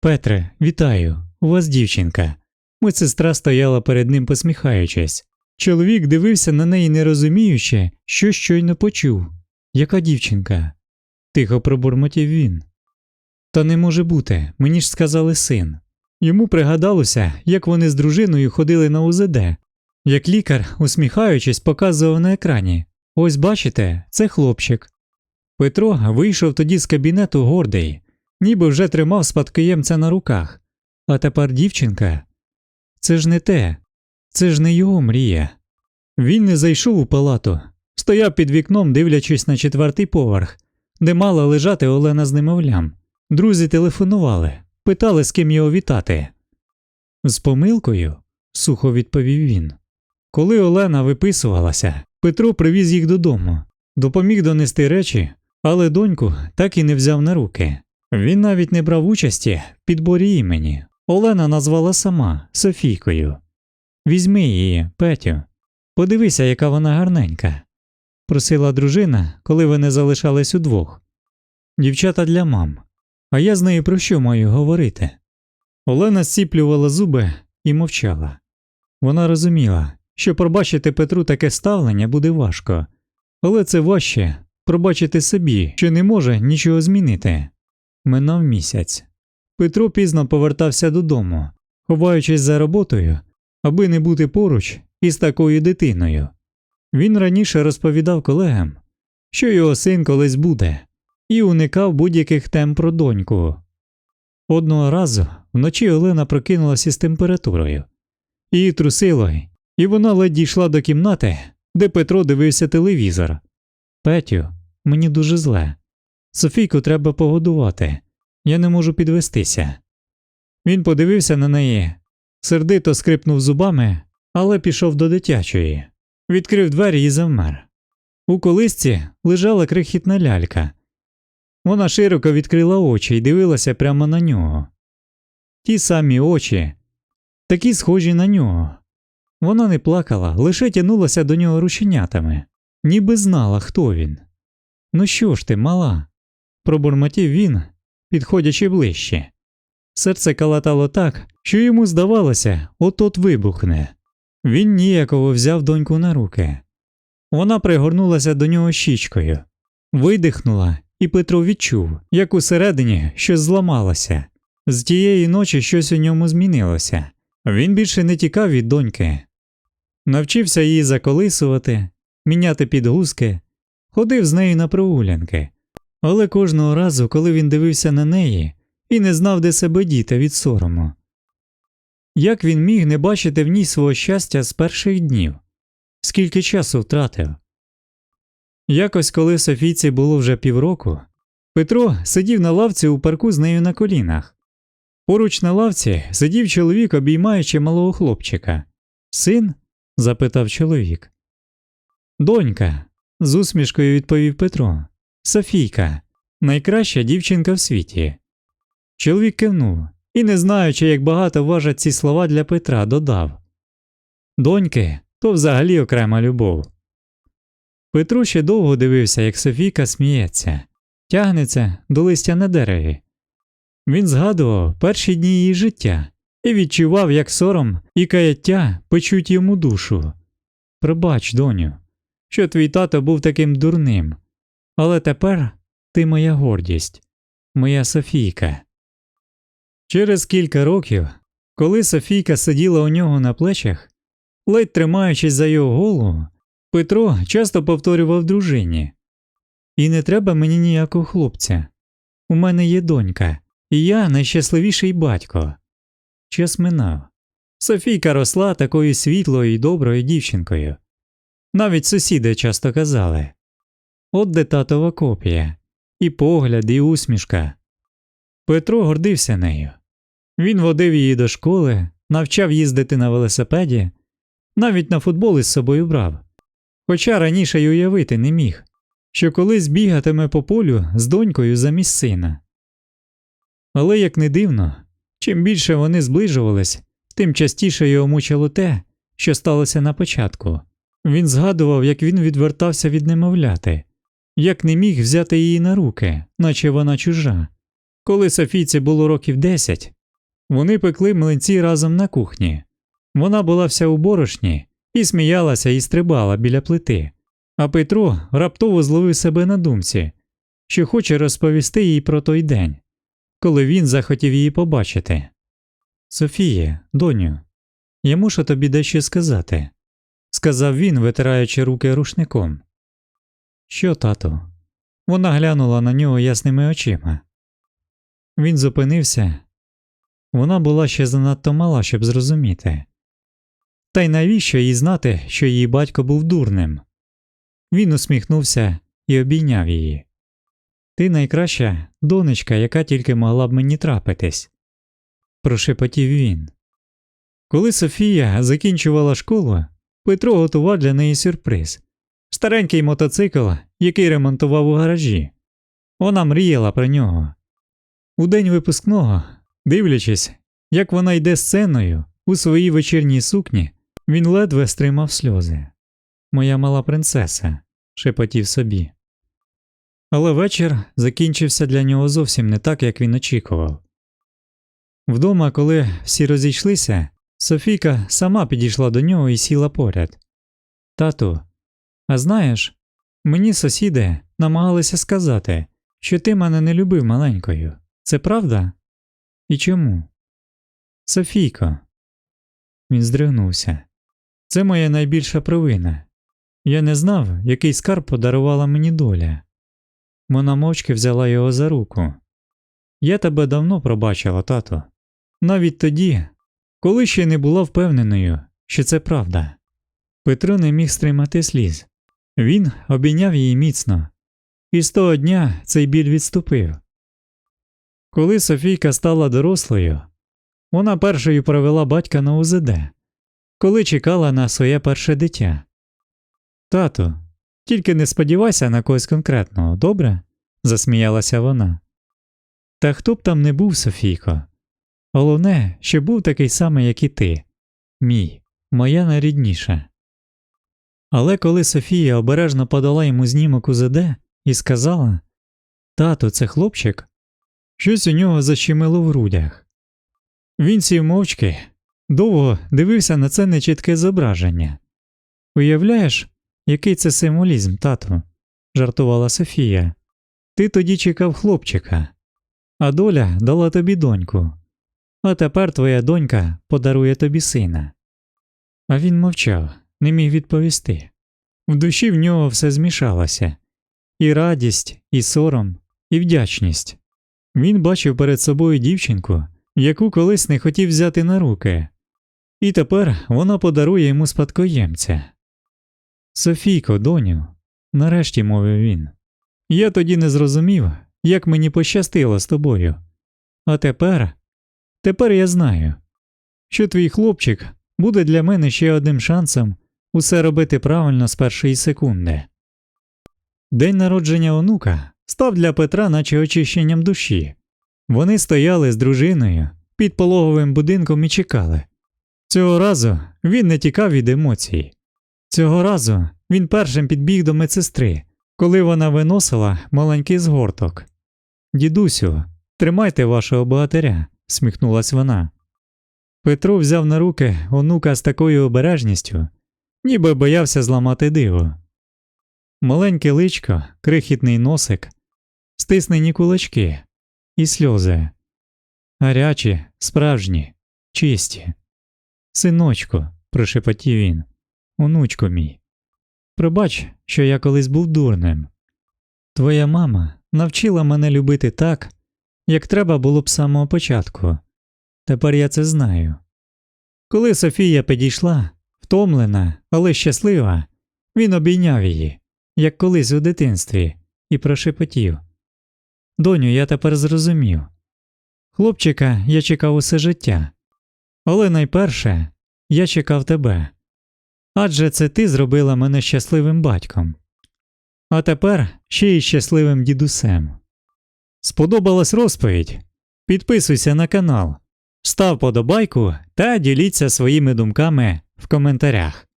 Петре, вітаю, у вас дівчинка. Медсестра стояла перед ним, посміхаючись. Чоловік дивився на неї, не розуміючи, що щойно почув. Яка дівчинка? тихо пробурмотів він. Та не може бути, мені ж сказали син. Йому пригадалося, як вони з дружиною ходили на УЗД, як лікар, усміхаючись, показував на екрані Ось бачите, це хлопчик. Петро вийшов тоді з кабінету гордий, ніби вже тримав спадкоємця на руках. А тепер дівчинка. Це ж не те, це ж не його мрія. Він не зайшов у палату, стояв під вікном, дивлячись на четвертий поверх, де мала лежати Олена з немовлям. Друзі телефонували, питали, з ким його вітати. З помилкою, сухо відповів він. Коли Олена виписувалася, Петро привіз їх додому, допоміг донести речі, але доньку так і не взяв на руки. Він навіть не брав участі в підборі імені. Олена назвала сама Софійкою. Візьми її, Петю, подивися, яка вона гарненька, просила дружина, коли вони залишались удвох. Дівчата для мам. А я з нею про що маю говорити? Олена зціплювала зуби і мовчала. Вона розуміла, що пробачити Петру таке ставлення буде важко, але це важче пробачити собі, що не може нічого змінити. Минав місяць. Петро пізно повертався додому, ховаючись за роботою, аби не бути поруч із такою дитиною. Він раніше розповідав колегам, що його син колись буде, і уникав будь-яких тем про доньку. Одного разу вночі Олена прокинулася із температурою. Її трусило, і вона ледь дійшла до кімнати, де Петро дивився телевізор. Петю, мені дуже зле. Софійку треба погодувати. Я не можу підвестися. Він подивився на неї, сердито скрипнув зубами, але пішов до дитячої, відкрив двері і завмер. У колисці лежала крихітна лялька. Вона широко відкрила очі і дивилася прямо на нього. Ті самі очі, такі схожі на нього. Вона не плакала, лише тянулася до нього рученятами, ніби знала, хто він. Ну що ж ти, мала? Пробурмотів він, підходячи ближче. Серце калатало так, що йому здавалося, от-от вибухне. Він ніяково взяв доньку на руки. Вона пригорнулася до нього щічкою, видихнула, і Петро відчув, як усередині щось зламалося. З тієї ночі щось у ньому змінилося. Він більше не тікав від доньки. Навчився її заколисувати, міняти підгузки, ходив з нею на прогулянки. Але кожного разу, коли він дивився на неї і не знав, де себе діти від сорому. Як він міг не бачити в ній свого щастя з перших днів, скільки часу втратив? Якось, коли Софійці було вже півроку, Петро сидів на лавці у парку з нею на колінах. Поруч на лавці сидів чоловік, обіймаючи малого хлопчика. Син? запитав чоловік. Донька, з усмішкою відповів Петро. Софійка, найкраща дівчинка в світі. Чоловік кивнув і, не знаючи, як багато важать ці слова для Петра, додав Доньки, то взагалі окрема любов. Петро ще довго дивився, як Софійка сміється, тягнеться до листя на дереві. Він згадував перші дні її життя і відчував, як сором і каяття печуть йому душу. Пробач, доню, що твій тато був таким дурним, але тепер ти моя гордість, моя Софійка. Через кілька років, коли Софійка сиділа у нього на плечах, ледь тримаючись за його голову, Петро часто повторював дружині І не треба мені ніякого хлопця. У мене є донька, і я найщасливіший батько. Час минав. Софійка росла такою світлою і доброю дівчинкою. Навіть сусіди часто казали От де татова копія, і погляд, і усмішка. Петро гордився нею. Він водив її до школи, навчав їздити на велосипеді, навіть на футбол із собою брав. Хоча раніше й уявити не міг, що колись бігатиме по полю з донькою замість сина. Але як не дивно, чим більше вони зближувались, тим частіше його мучило те, що сталося на початку. Він згадував, як він відвертався від немовляти, як не міг взяти її на руки, наче вона чужа. Коли Софійці було років 10, вони пекли млинці разом на кухні. Вона була вся у борошні і сміялася і стрибала біля плити, а Петро раптово зловив себе на думці, що хоче розповісти їй про той день, коли він захотів її побачити. Софіє, доню, я мушу тобі дещо сказати, сказав він, витираючи руки рушником. Що, тату? Вона глянула на нього ясними очима. Він зупинився. Вона була ще занадто мала, щоб зрозуміти. Та й навіщо їй знати, що її батько був дурним? Він усміхнувся і обійняв її. Ти найкраща донечка, яка тільки могла б мені трапитись, прошепотів він. Коли Софія закінчувала школу, Петро готував для неї сюрприз старенький мотоцикл, який ремонтував у гаражі. Вона мріяла про нього. У день випускного, дивлячись, як вона йде сценою у своїй вечірній сукні, він ледве стримав сльози. Моя мала принцеса, шепотів собі. Але вечір закінчився для нього зовсім не так, як він очікував. Вдома, коли всі розійшлися, Софійка сама підійшла до нього і сіла поряд. Тату, а знаєш, мені сусіди намагалися сказати, що ти мене не любив маленькою. Це правда? І чому? Софійко. Він здригнувся. Це моя найбільша провина. Я не знав, який скарб подарувала мені доля. Вона мовчки взяла його за руку. Я тебе давно пробачила, тато. Навіть тоді, коли ще не була впевненою, що це правда. Петро не міг стримати сліз. Він обійняв її міцно, і з того дня цей біль відступив. Коли Софійка стала дорослою, вона першою провела батька на УЗД, коли чекала на своє перше дитя. Тату, тільки не сподівайся на когось конкретного, добре? засміялася вона. Та хто б там не був, Софійко. Головне, що був такий самий, як і ти, мій, моя найрідніша. Але коли Софія обережно подала йому знімок УЗД і сказала Тату, це хлопчик, щось у нього защемило в грудях. Він сів мовчки, довго дивився на це нечітке зображення. Уявляєш, який це символізм, тату? жартувала Софія. Ти тоді чекав хлопчика, а доля дала тобі доньку. А тепер твоя донька подарує тобі сина. А він мовчав, не міг відповісти. В душі в нього все змішалося і радість, і сором, і вдячність. Він бачив перед собою дівчинку, яку колись не хотів взяти на руки, і тепер вона подарує йому спадкоємця. Софійко, доню, нарешті мовив він. Я тоді не зрозумів, як мені пощастило з тобою. А тепер, тепер я знаю, що твій хлопчик буде для мене ще одним шансом усе робити правильно з першої секунди. День народження онука став для Петра, наче очищенням душі. Вони стояли з дружиною під пологовим будинком і чекали. Цього разу він не тікав від емоцій. Цього разу він першим підбіг до медсестри, коли вона виносила маленький згорток. Дідусю, тримайте вашого богатиря, сміхнулась вона. Петро взяв на руки онука з такою обережністю, ніби боявся зламати диво. Маленьке личко, крихітний носик, стиснені кулачки і сльози. Гарячі, справжні, чисті. Синочку, прошепотів він, онучко мій. Пробач, що я колись був дурним. Твоя мама навчила мене любити так, як треба було б з самого початку. Тепер я це знаю. Коли Софія підійшла, втомлена, але щаслива, він обійняв її, як колись у дитинстві, і прошепотів Доню, я тепер зрозумів. Хлопчика я чекав усе життя, але найперше я чекав тебе. Адже це ти зробила мене щасливим батьком. А тепер ще й щасливим дідусем. Сподобалась розповідь? Підписуйся на канал, став подобайку та діліться своїми думками в коментарях.